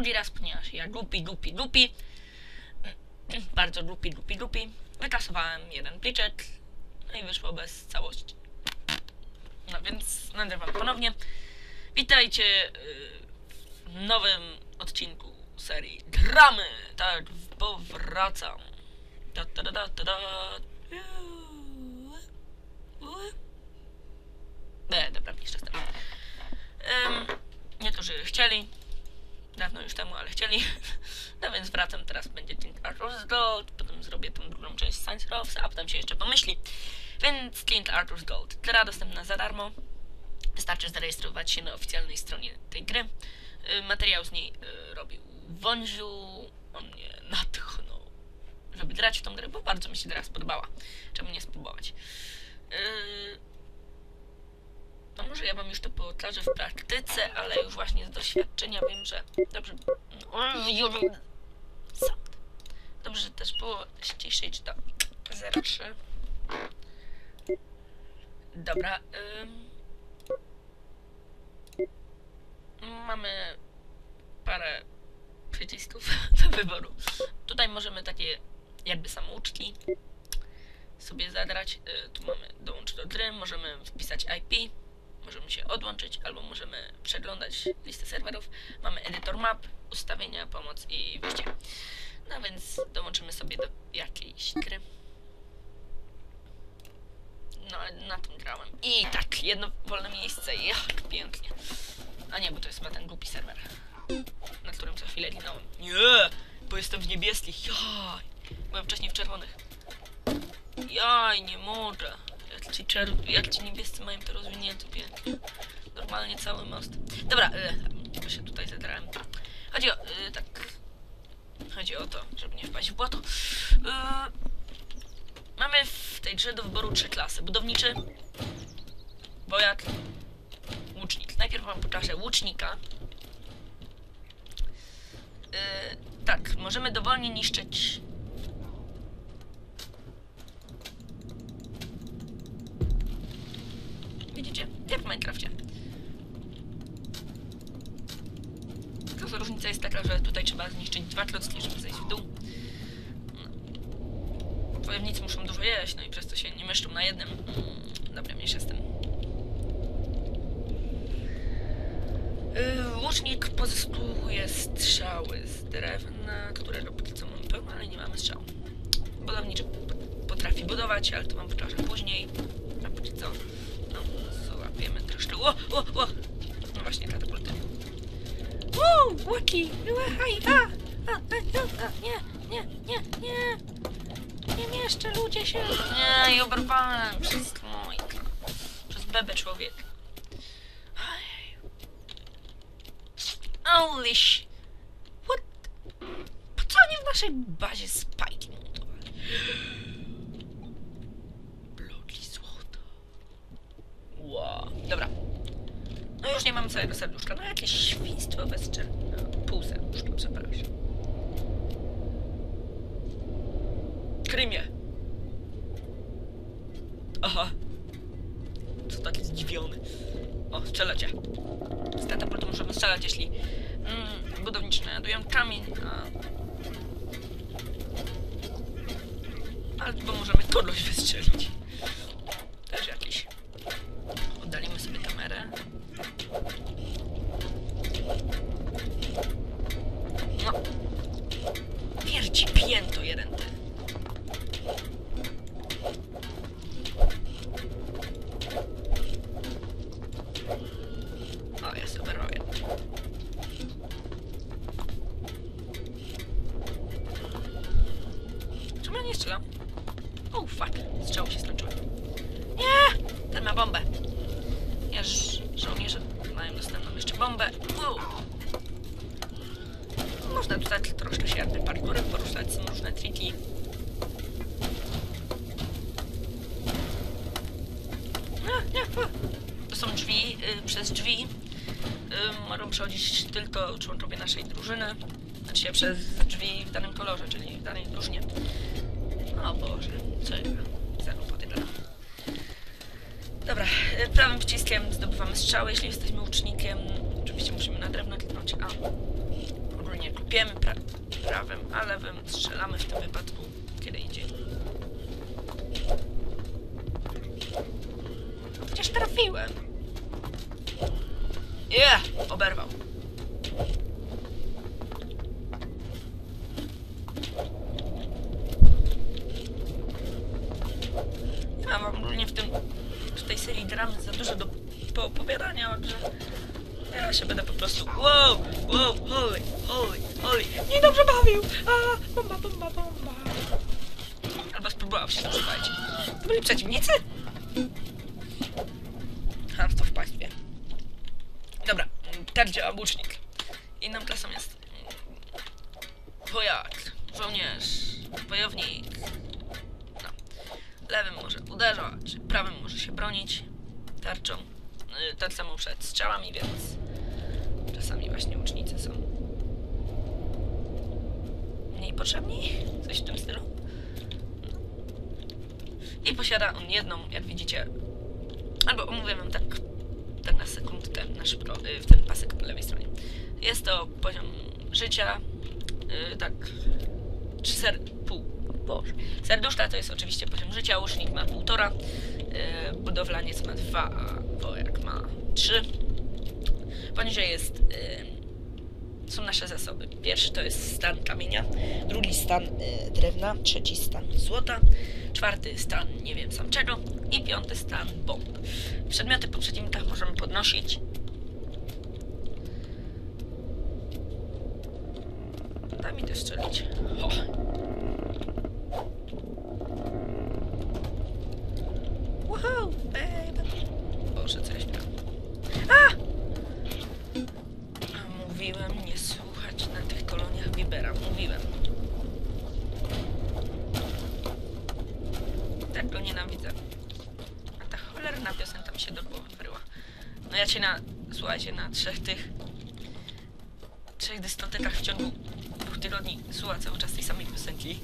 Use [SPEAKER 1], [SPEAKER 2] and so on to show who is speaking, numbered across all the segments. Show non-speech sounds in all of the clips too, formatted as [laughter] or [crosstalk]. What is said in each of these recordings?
[SPEAKER 1] drugi raz, ponieważ ja głupi, głupi, głupi, [clears throat] bardzo głupi, głupi, głupi, wykasowałem jeden pliczek, no i wyszło bez całości. No więc nagrywam ponownie. Witajcie y, w nowym odcinku serii Gramy! Tak, powracam. Da, da, da, da, da, da. Nie, dobra, jeszcze. Ym, nie to, że chcieli. Dawno już temu, ale chcieli. [laughs] No więc wracam, teraz będzie Clint Arthur's Gold, potem zrobię tą drugą część Science Rofs, a potem się jeszcze pomyśli. Więc Clint Arthur's Gold. Gra dostępna za darmo. Wystarczy zarejestrować się na oficjalnej stronie tej gry. Y, Materiał z niej y, robił Wąziu. On mnie natchnął, żeby grać w tą grę, bo bardzo mi się gra spodobała. Czemu nie spróbować? Y, no może ja wam już to pokażę w praktyce, ale już właśnie z doświadczenia wiem, że dobrze... Dobrze, że też było ściszyć to 03. Dobra. Ym... Mamy parę przycisków [laughs] do wyboru. Tutaj możemy takie jakby samouczki sobie zagrać. Y, Tu mamy dołącz do gry, możemy wpisać IP, możemy się odłączyć, albo możemy przeglądać listę serwerów. Mamy edytor map, ustawienia, pomoc i wyjście. No więc dołączymy sobie do jakiejś gry. No, na tym grałem. I tak, jedno wolne miejsce, jak pięknie. A nie, bo to jest chyba ten głupi serwer, na którym co chwilę ginąłem. Nie, bo jestem w niebieskich, jaj. Byłem wcześniej w czerwonych. Jaj, nie mogę. Ci, czer- jak ci niebiescy mają to rozwinięte pięknie. Normalnie cały most. Dobra, y, się tutaj zadrałem. Chodzi o, y, tak, chodzi o to, żeby nie wpaść w błoto. Y, mamy w tej grze do wyboru trzy klasy. Budowniczy, wojak, łucznik. Najpierw wam pokażę łucznika. Y, tak, możemy dowolnie niszczyć Jak w Minecrafcie. Tylko różnica jest taka, że tutaj trzeba zniszczyć dwa klocki, żeby zejść w dół. No. Wojownicy muszą dużo jeść, no i przez to się nie mieszczą na jednym. Mm, Dobra, mniejsza z tym. Yy, łucznik pozyskuje strzały z drewna, którego póki co mamy pełno, ale nie mamy strzału. Budowniczy potrafi budować, ale to wam pokażę później. A póki co, złapiemy troszkę. O, o, o! No właśnie, katapulty. Uuu, łuki! Haj, a! A, a, a, nie, nie, nie, nie! Nie mieszczę, ludzie się! Nie, i oberwałem przez trójkę. Przez bebę człowiek. Ojej. Holy sh... What? Po co oni w naszej bazie spajki montowali? Bloki złota. Wow. Dobra. No już nie mamy całego serduszka. No jakieś świństwo bezczelne. No, pół serduszka, przepraszam. Krymie. Aha. Co taki zdziwiony. O, strzelacie. Z katapultu możemy strzelać, jeśli mm, budowniczy znajdują kamień, a... Albo możemy kogoś wystrzelić. Też jakiś. Oddalimy sobie kamerę. No. Wierci pięto jeden ty. O, ja sobie robię. Czemu ja nie strzelam? Oh fuck, strzały się skończyły. Nie! Ten ma bombę. Ja ż- żołnierze mają dostępną jeszcze bombę. Wow. Można tutaj troszkę się jakby parkurem poruszać, są różne triki. Nie, nie, a. To są drzwi, y, przez drzwi y, mogą przechodzić tylko członkowie naszej drużyny. Znaczy przez drzwi w danym kolorze, czyli w danej drużynie. O Boże, co ja głupoty gadam. Dobra, y, prawym przyciskiem zdobywamy strzały, jeśli jesteśmy łucznikiem. Oczywiście musimy na drewno kliknąć A. nie klupiemy pra prawym, a lewym strzelamy w tym wypadku kiedy indziej. Trafiłem. Yeah! Oberwał. Ja mam ogólnie w tym w tej serii dramy za dużo do poopowiadania, że ja się będę po prostu wow, wow, holy, holy, holy, nie dobrze bawił, a bomba, bomba, bomba. Albo spróbował się słuchajcie. To byli przeciwnicy? Tak działa łucznik. Inną klasą jest mm, wojak, żołnierz, wojownik. No. Lewym może uderzać, prawym może się bronić tarczą. Y, Tak samo przed strzałami, więc czasami właśnie łucznicy są mniej potrzebni, coś w tym stylu. No. I posiada on jedną, jak widzicie, albo omówię wam tak, tak na sekundkę, na szybko, y, w ten pasek po lewej stronie. Jest to poziom życia, y, tak, czy ser, pół, boże. Serduszka to jest oczywiście poziom życia, łucznik ma półtora, y, budowlaniec ma dwa, a wojak ma trzy. Poniżej jest, y, są nasze zasoby. Pierwszy to jest stan kamienia, drugi stan y, drewna, trzeci stan złota, czwarty stan nie wiem sam czego i piąty stan bomb. Przedmioty po przeciwnikach możemy podnosić. Daj mi to strzelić. O. Woohoo, baby. Boże, co ja śpiewam. A! A mówiłem nie słuchać na tych koloniach Bibera. Mówiłem. Tak go nienawidzę. A ta cholerna piosenka mi się do głowy wryła. No ja cię na... Słuchajcie, na trzech tych... Trzech dyskotekach w ciągu dwóch tygodni słucha cały czas tej samej piosenki.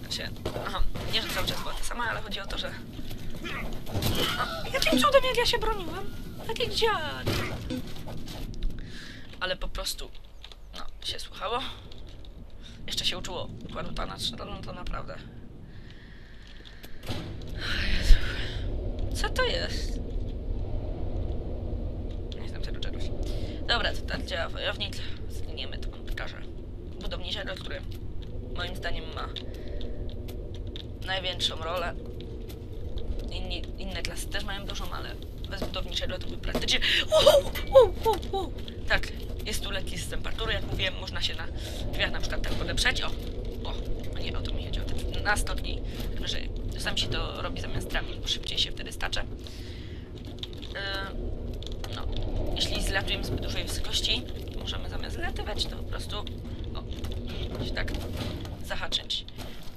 [SPEAKER 1] Znaczy, aha, nie, że cały czas była ta sama, ale chodzi o to, że... A, jakim cudem jak ja się broniłem? Jaki dziad? Ale po prostu, no, się słuchało. Jeszcze się uczyło układu pana, no to naprawdę. Co to jest? Nie znam tego czegoś. Dobra, to tak działa wojownik. Zginiemy to komputerze. Budowniczego, który moim zdaniem ma największą rolę. Inni, inne klasy też mają dużą, ale bez budowniczego to by praktycznie... Wow, wow. Tak, jest tu lekki system partury, jak mówiłem, można się na drzwiach na przykład tak podeprzeć. O, o, nie o to mi chodzi, o te na stopni, że sam się to robi zamiast drabin, bo szybciej się wtedy stacze. Yy, no, jeśli zlatujemy zbyt dużej wysokości, możemy zamiast zlatywać, to po prostu o, się tak zahaczyć.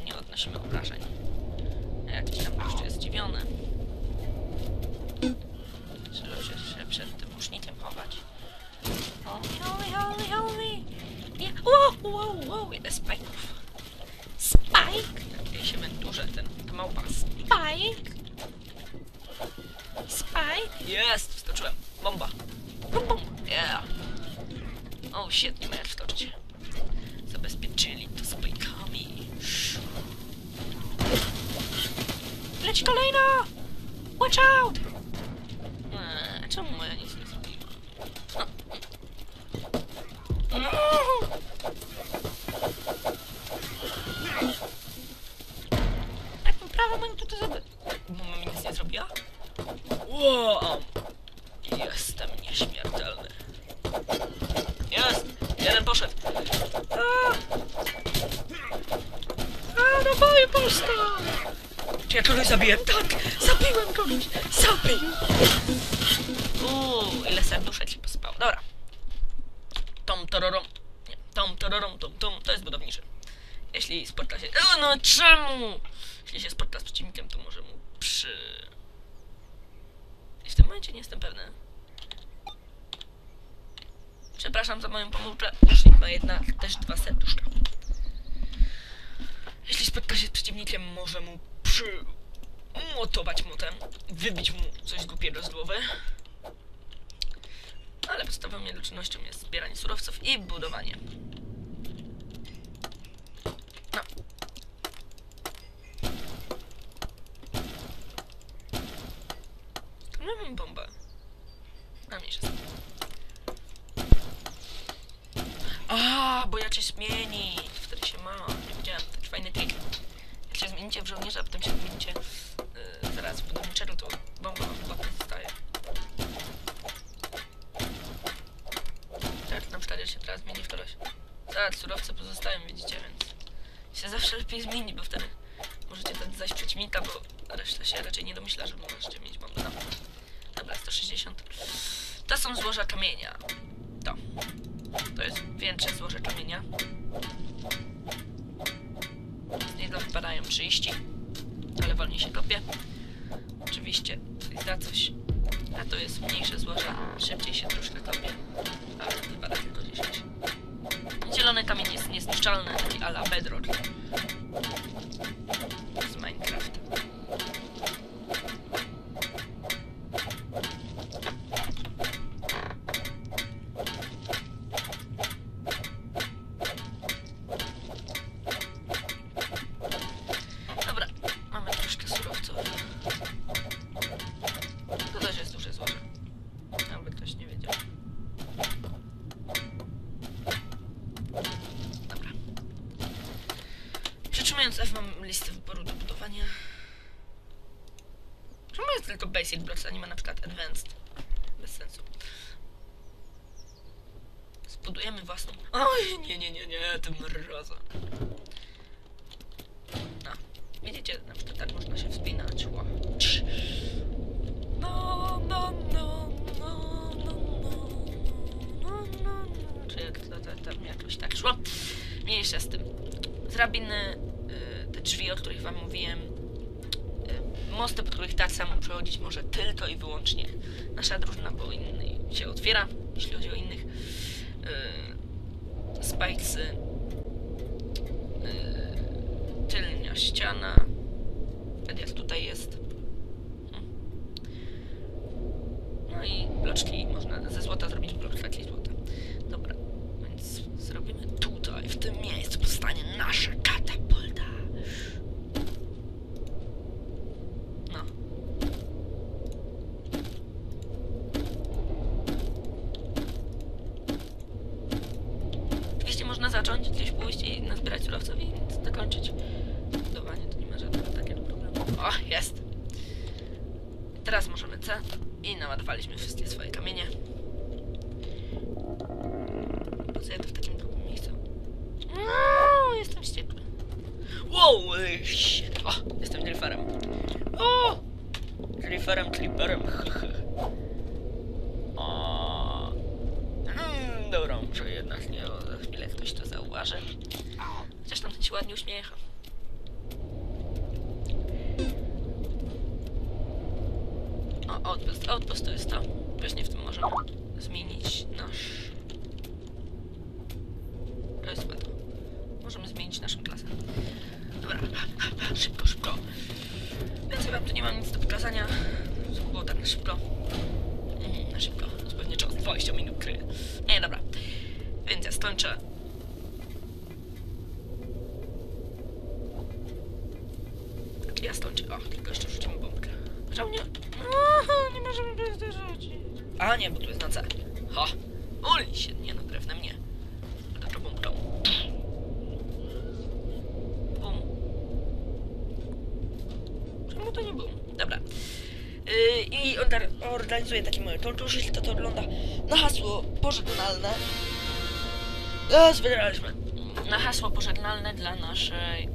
[SPEAKER 1] Nie odnosimy obrażeń. Jakiś tam gościu jest zdziwiony. Trzeba się, przed tym łucznikiem chować. Holy, holy, holy, holy! Nie, wow, wow, wow, ile spajków. Spike! Jak się wędurze ten, ta małpa. Spike! Spike! Jest! Wskoczyłem. Bomba. Bum, bum. Yeah. O, shit, nie jak wskoczyć. Zabezpieczyli to spajkami. Leci kolejna! Watch out! Eee, czemu moja nic nie zrobiła? No. Jak mam prawo mam to zrobić? Mama mi nic nie zrobiła? Wow! Jestem nieśmiertelny. Jest! Jeden poszedł. A! A, no boję pusta! Czy ja kogoś zabiłem? Tak! Zabiłem kogoś! Zabił! Uuu, ile serduszek się pospało. Dobra. Tom tororom. Nie, tom tororom, tom tom. To jest budowniczy. Jeśli spotka się... O, no czemu? Jeśli się spotka z przeciwnikiem, to może mu przy... W tym momencie nie jestem pewny. Przepraszam za moją pomyłkę. Łucznik ma jednak też dwa serduszka. Jeśli spotka się z przeciwnikiem, może mu przymotować motem, wybić mu coś głupiego z głowy. Ale podstawową jego czynnością jest zbieranie surowców i budowanie. się zmienić. Wtedy się ma. Nie wiedziałem, taki fajny trik. Jak się zmienicie w żołnierza, a potem się zmienicie yy, zaraz w budowniczego, to bomba wam chyba zostaje. Tak, na przykład ja się teraz zmieni w któreś. Tak, surowce pozostają, widzicie, więc się zawsze lepiej zmieni, bo wtedy możecie dać zaś przeciwnika, bo reszta się raczej nie domyśla, że możecie mieć bombę. Dobra, 160. To są złoża kamienia. To. To jest większe złoże kamienia. Z niego wypadają 30, ale wolniej się kopie. Oczywiście za coś. A to jest mniejsze złoże, szybciej się troszkę kopie, ale wypada tylko 10. Zielony kamień jest niezniszczalny, taki ala bedrock z Minecraft. Dobra, mamy troszkę surowców. To też jest duże złoże. Jakby ktoś nie wiedział. Dobra. Przytrzymując F mam listę wyboru do budowania. Tylko Basic Blocks, a nie ma na przykład Advanced? Bez sensu. Zbudujemy własną... Oj, nie, nie, nie, nie, tym mroza. No, widzicie, na przykład tak można się wspinać. Ła. Cz. No, no, no, no, no, no, no, no, no. Czy jak to, to, tam jakoś tak szło? Mniejsza z tym. Z rabiny y, te drzwi, o których wam mówiłem, mosty, po których tak samo przechodzić może tylko i wyłącznie nasza drużyna, bo inny się otwiera, jeśli chodzi o innych. Y, spikesy, y, tylnia ściana, jak tutaj jest. No i bloczki, można ze złota zrobić blok taki złota. Dobra, więc zrobimy tutaj, w tym miejscu powstanie nasza katapulta. No. Oczywiście można zacząć, gdzieś pójść i nazbierać surowców i dokończyć budowanie, to nie ma żadnego takiego problemu. O, jest! Teraz możemy C i naładowaliśmy wszystkie swoje kamienie. Po co ja to w takim drugim miejscu? No, jestem wściekły. Wow, shit. O, jestem driferem. O! Driferem, clipperem. [laughs] O. Mm, dobra, muszę jednak nie, za chwilę ktoś to zauważy. Chociaż tam się ładnie uśmiecha. O, outpost, outpost to jest to. Właśnie w tym możemy zmienić nasz... To jest chyba to. Możemy zmienić naszą klasę. Dobra, szybko, szybko. Więc wam tu nie mam nic do pokazania. To było tak na szybko. Mm, na szybko. To pewnie czas 20 minut gry. Nie, dobra. Więc ja skończę. Ja skończę. O, tylko jeszcze rzucimy bombkę. Nie? Możemy bez rzucić. A nie, bo tu jest na C. Ha! Uli się, nie no, drewnem nie. Dobra, bombką. Bum. Czemu to nie bum? Dobra. Yy, I orga- organizuję taki mały konkurs, jeśli to, to wygląda na hasło pożegnalne. Zbieraliśmy. Na hasło pożegnalne dla naszej...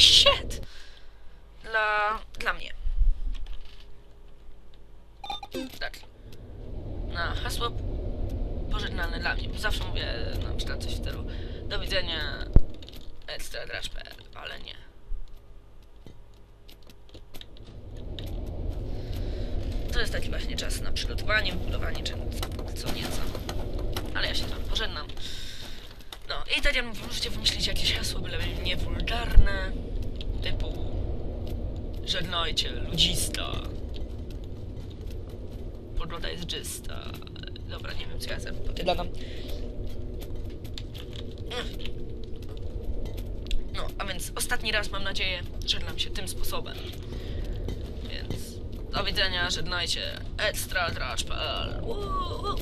[SPEAKER 1] shit! Dla... dla mnie. Tak. Na hasło pożegnalne dla mnie. Bo zawsze mówię na przykład coś w stylu do widzenia ekstradraż.pl, ale nie. To jest taki właśnie czas na przygotowanie, budowanie czy co nieco. Ale ja się tam pożegnam. No i tak jak mówię, możecie wymyślić jakieś hasło, byle nie wulgarne, typu żegnajcie, ludzista. Pogoda jest czysta. Dobra, nie wiem co ja sobie podgadam. No, a więc ostatni raz mam nadzieję żegnam się tym sposobem. Więc Do widzenia, żegnajcie. Extra woo.